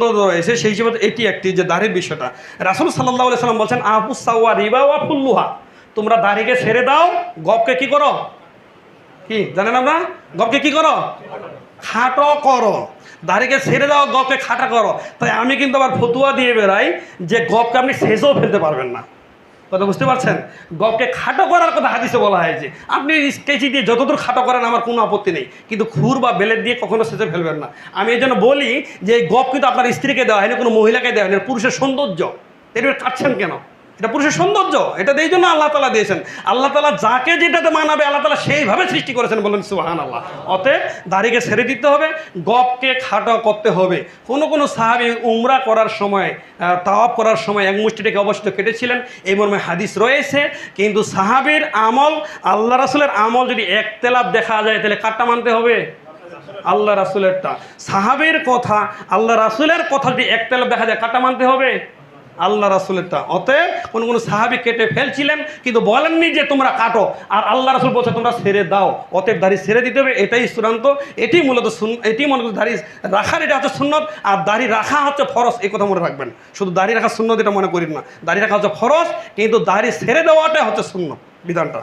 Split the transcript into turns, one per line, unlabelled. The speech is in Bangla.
রয়েছে সেই হিসেবে এটি একটি যে দাড়ির বিষয়টা। রাসুল সাল্লাহ সাল্লাম বলছেন আবুসাওয়া রিবা ওয়া ফুল্লুহা। তোমরা দাড়িকে ছেড়ে দাও, গপকে কি করো? কি, জানেন আমরা? গপকে কি করো? খাটো করো। দাড়িকে ছেড়ে দাও, গপকে খাটা করো। তাই আমি কিন্তু আবার ফতুয়া দিয়ে বেড়াই যে গপকে আপনি শেষেও ফেলতে পারবেন না। কথা বুঝতে পারছেন? গপকে খাটো করার কথা হাদিসে বলা হয়েছে। আপনি স্কেচি দিয়ে যতদূর খাটো করেন, আমার কোনো আপত্তি নেই। কিন্তু খুর বা বেলের দিয়ে কখনো সেচে ফেলবেন না। আমি এই জন্য বলি যে, গপ কিন্তু আপনার স্ত্রীকে দেওয়া হয়নি, কোনো মহিলাকে দেওয়া হয়নি, পুরুষের সৌন্দর্য। এটা কাটছেন কেন? এটা পুরুষের সৌন্দর্য, এটা এই জন্য আল্লাহ তালা দিয়েছেন। আল্লাহ তালা যাকে যেটাতে মানাবে, আল্লাহ তালা সেইভাবে সৃষ্টি করেছেন বলেন সুহান আল্লাহ অতএব দাড়িকে ছেড়ে দিতে হবে, গপকে খাটো করতে হবে। কোনো কোনো সাহাবি উমরা করার সময় তাওয়াব করার সময় এক মুষ্টিটাকে অবশ্যই কেটেছিলেন। এই মর্মে হাদিস রয়েছে, কিন্তু সাহাবির আমল, আল্লাহ রাসুলের আমল যদি এক তেলাপ দেখা যায়, তাহলে কাটটা মানতে হবে? আল্লাহ রাসুলেরটা। সাহাবের কথা, আল্লাহ রাসুলের কথা যদি এক তেলাপ দেখা যায় কাটা মানতে হবে? আল্লাহ রাসুলেরটা। অতএব কোন কোনো সাহাবি কেটে ফেলছিলেন, কিন্তু বলেননি যে তোমরা কাটো। আর আল্লাহ রাসুল বলছে, তোমরা সেরে দাও। অতএব দাড়ি সেরে দিতে হবে, এটাই চূড়ান্ত। এটি মূলত এটি মনে করছে দাড়ি রাখার, এটা হচ্ছে সুন্নত। আর দাড়ি রাখা হচ্ছে ফরস এই কথা মনে রাখবেন। শুধু দাড়ি রাখা সুন্নত এটা মনে করি না। দাড়ি রাখা হচ্ছে ফরস কিন্তু দাড়ি সেরে দেওয়াটা হচ্ছে শূন্য বিধানটা।